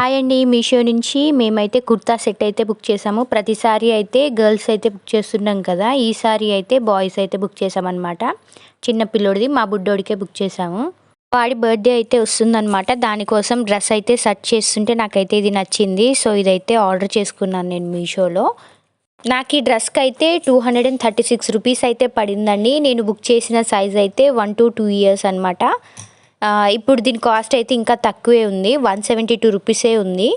Hi అండి మీషో నుంచి మేమైతే కుర్తా సెట్ అయితే బుక్ చేసాము. ప్రతిసారి అయితే గర్ల్స్ అయితే బుక్ చేస్తున్నాం కదా ఈసారి అయితే బాయ్స్ అయితే బుక్ చేసామన్నమాట. చిన్న పిల్లోడిది మా బుడ్డోడికే బుక్ చేసాము. వాడి బర్త్డే అయితే వస్తుందన్నమాట. దానికోసం డ్రెస్ అయితే సెర్చ్ చేస్తుంటే నాకైతే ఇది నచ్చింది. సో ఇదైతే ఆర్డర్ చేసుకున్నాను నేను మీషోలో. నాకు ఈ డ్రెస్కి అయితే two hundred and thirty six rupees అయితే పడిందండి. నేను బుక్ చేసిన సైజ్ అయితే వన్ టు టూ ఇయర్స్ అనమాట ఇప్పుడు దీని కాస్ట్ అయితే ఇంకా తక్కువే ఉంది. వన్ సెవెంటీ టూ రూపీసే ఉంది.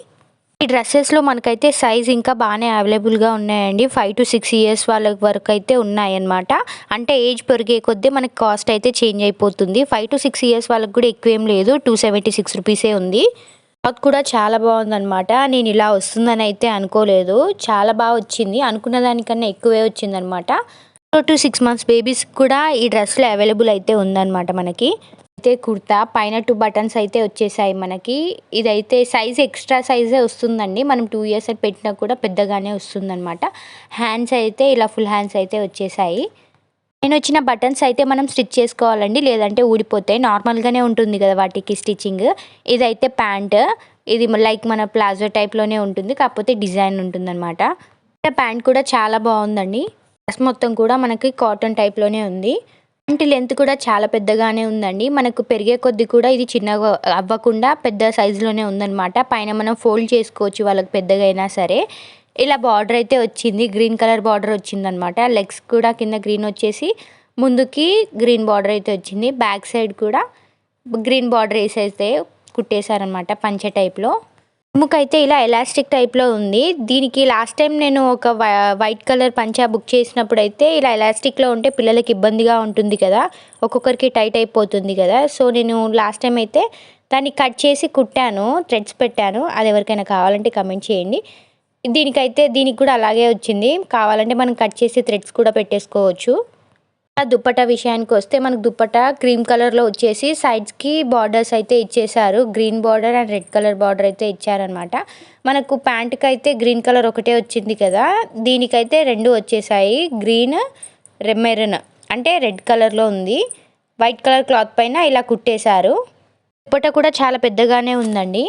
ఈ డ్రెస్సెస్లో మనకైతే సైజ్ ఇంకా బాగానే అవైలబుల్గా ఉన్నాయండి. ఫైవ్ టు సిక్స్ ఇయర్స్ వాళ్ళ వరకు అయితే ఉన్నాయన్నమాట. అంటే ఏజ్ పెరిగే కొద్దీ మనకి కాస్ట్ అయితే చేంజ్ అయిపోతుంది. ఫైవ్ టు సిక్స్ ఇయర్స్ వాళ్ళకి కూడా ఎక్కువేం లేదు. టూ సెవెంటీ సిక్స్ రూపీసే ఉంది. క్లాత్ కూడా చాలా బాగుందనమాట నేను ఇలా వస్తుందని అయితే అనుకోలేదు. చాలా బాగా వచ్చింది. అనుకున్న దానికన్నా ఎక్కువే వచ్చిందనమాట four to six months babies కూడా ఈ డ్రెస్లో అవైలబుల్ అయితే ఉందన్నమాట మనకి. అయితే కుర్తా పైన టూ బటన్స్ అయితే వచ్చేసాయి మనకి. ఇదైతే సైజ్ ఎక్స్ట్రా సైజే వస్తుందండి. మనం టూ ఇయర్స్ పెట్టినా కూడా పెద్దగానే వస్తుందన్నమాట. హ్యాండ్స్ అయితే ఇలా ఫుల్ హ్యాండ్స్ అయితే వచ్చేసాయి. నేను వచ్చిన బటన్స్ అయితే మనం స్టిచ్ చేసుకోవాలండి. లేదంటే ఊడిపోతాయి. నార్మల్గానే ఉంటుంది కదా వాటికి స్టిచ్చింగ్ ఇదైతే ప్యాంట్. ఇది లైక్ మన ప్లాజో టైప్లోనే ఉంటుంది. కాకపోతే డిజైన్ ఉంటుందన్నమాట. ప్యాంట్ కూడా చాలా బాగుందండి. డ్రెస్ మొత్తం కూడా మనకి కాటన్ టైప్లోనే ఉంది. అంటే లెంత్ కూడా చాలా పెద్దగానే ఉందండి. మనకు పెరిగే కొద్ది కూడా ఇది చిన్నగా అవ్వకుండా పెద్ద సైజులోనే ఉందన్నమాట. పైన మనం ఫోల్డ్ చేసుకోవచ్చు వాళ్ళకి పెద్దగా అయినా సరే. ఇలా బార్డర్ అయితే వచ్చింది. గ్రీన్ కలర్ బార్డర్ వచ్చిందనమాట లెగ్స్ కూడా కింద గ్రీన్ వచ్చేసి ముందుకి గ్రీన్ బార్డర్ అయితే వచ్చింది. బ్యాక్ సైడ్ కూడా గ్రీన్ బార్డర్ వేసి అయితే కుట్టేశారనమాట పంచె టైప్లో అయితే ఇలా ఎలాస్టిక్ టైప్లో ఉంది. దీనికి లాస్ట్ టైం నేను ఒక వైట్ కలర్ పంచా బుక్ చేసినప్పుడు అయితే ఇలా ఎలాస్టిక్లో ఉంటే పిల్లలకి ఇబ్బందిగా ఉంటుంది కదా. ఒక్కొక్కరికి టైట్ అయిపోతుంది కదా. సో నేను లాస్ట్ టైం అయితే దాన్ని కట్ చేసి కుట్టాను థ్రెడ్స్ పెట్టాను. అది ఎవరికైనా కావాలంటే కమెంట్ చేయండి. దీనికైతే దీనికి కూడా అలాగే వచ్చింది. కావాలంటే మనం కట్ చేసి థ్రెడ్స్ కూడా పెట్టేసుకోవచ్చు. దుప్పట విషయానికి వస్తే మనకు దుప్పట క్రీమ్ కలర్లో వచ్చేసి సైడ్స్కి బార్డర్స్ అయితే ఇచ్చేసారు green border and red colour border అయితే ఇచ్చారనమాట మనకు ప్యాంట్కి అయితే గ్రీన్ కలర్ ఒకటే వచ్చింది కదా దీనికైతే రెండు వచ్చేసాయి. గ్రీన్ మెరూన్ అంటే రెడ్ కలర్లో ఉంది. వైట్ కలర్ క్లాత్ పైన ఇలా కుట్టేశారు. దుప్పట కూడా చాలా పెద్దగానే ఉందండి.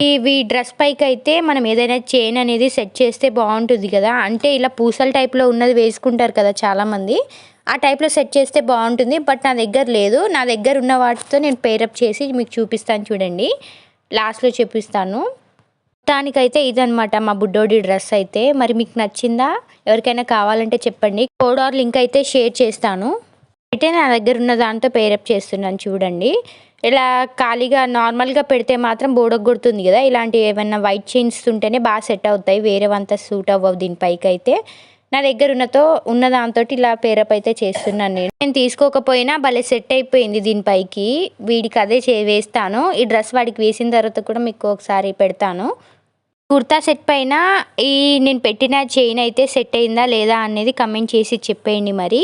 ఇవి డ్రెస్ పైకి అయితే మనం ఏదైనా చైన్ అనేది సెట్ చేస్తే బాగుంటుంది కదా. అంటే ఇలా పూసల టైప్లో ఉన్నది వేసుకుంటారు కదా చాలామంది. ఆ టైప్లో సెట్ చేస్తే బాగుంటుంది బట్ నా దగ్గర లేదు. నా దగ్గర ఉన్న వాటితో నేను పేరప్ చేసి మీకు చూపిస్తాను చూడండి. లాస్ట్లో చూపిస్తాను. దానికైతే ఇదనమాట మా బుడ్డోడి డ్రెస్ అయితే. మరి మీకు నచ్చిందా? ఎవరికైనా కావాలంటే చెప్పండి. కోడ్ ఆర్ లింక్ అయితే షేర్ చేస్తాను. అయితే నా దగ్గర ఉన్న దాంతో పేరప్ చేస్తున్నాను చూడండి. ఇలా ఖాళీగా నార్మల్గా పెడితే మాత్రం బోడగొడుతుంది కదా. ఇలాంటి ఏమైనా వైట్ చైన్స్ ఉంటేనే బాగా సెట్ అవుతాయి. వేరేవంతా సూట్ అవ్వవు దీనిపైకి అయితే నా దగ్గర ఉన్నతో ఉన్న దాంతో ఇలా పేరప్ అయితే చేస్తున్నాను నేను. నేను తీసుకోకపోయినా భలే సెట్ అయిపోయింది దీనిపైకి వీడికి అదే చే వేస్తాను. ఈ డ్రెస్ వాడికి వేసిన తర్వాత కూడా మీకు ఒకసారి పెడతాను. కుర్తా సెట్ పైన ఈ నేను పెట్టిన చైన్ అయితే సెట్ అయిందా లేదా అనేది కమెంట్ చేసి చెప్పేయండి మరి.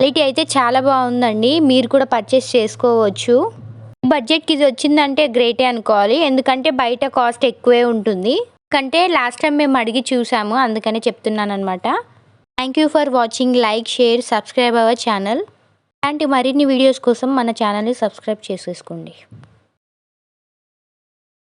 క్వాలిటీ అయితే చాలా బాగుందండి. మీరు కూడా పర్చేస్ చేసుకోవచ్చు. బడ్జెట్కి ఇది వచ్చిందంటే గ్రేటే అనుకోవాలి. ఎందుకంటే బయట కాస్ట్ ఎక్కువే ఉంటుంది. కంటే లాస్ట్ టైం మేము అడిగి చూసాము అందుకనే చెప్తున్నాను అనమాట thank you for watching like share subscribe our channel అలాంటి మరిన్ని వీడియోస్ కోసం మన ఛానల్ని సబ్స్క్రైబ్ చేసేసుకోండి.